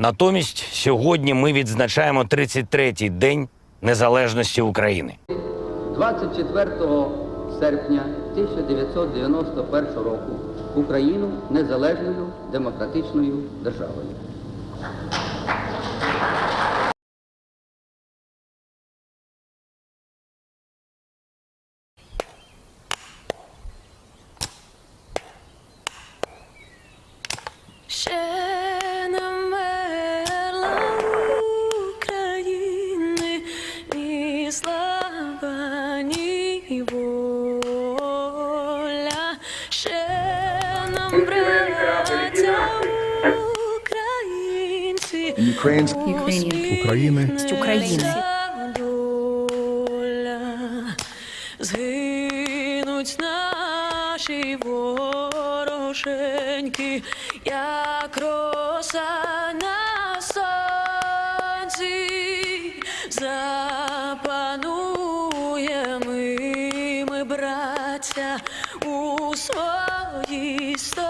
Натомість сьогодні ми відзначаємо 33-й день незалежності України. 24 серпня 1991 року Україну незалежною демократичною державою. Ще нам браття українці, Ukraine's України з України. Згинуть наші вороженьки, як роса на сонці, запануємо ми, браття, у своїй Gusto.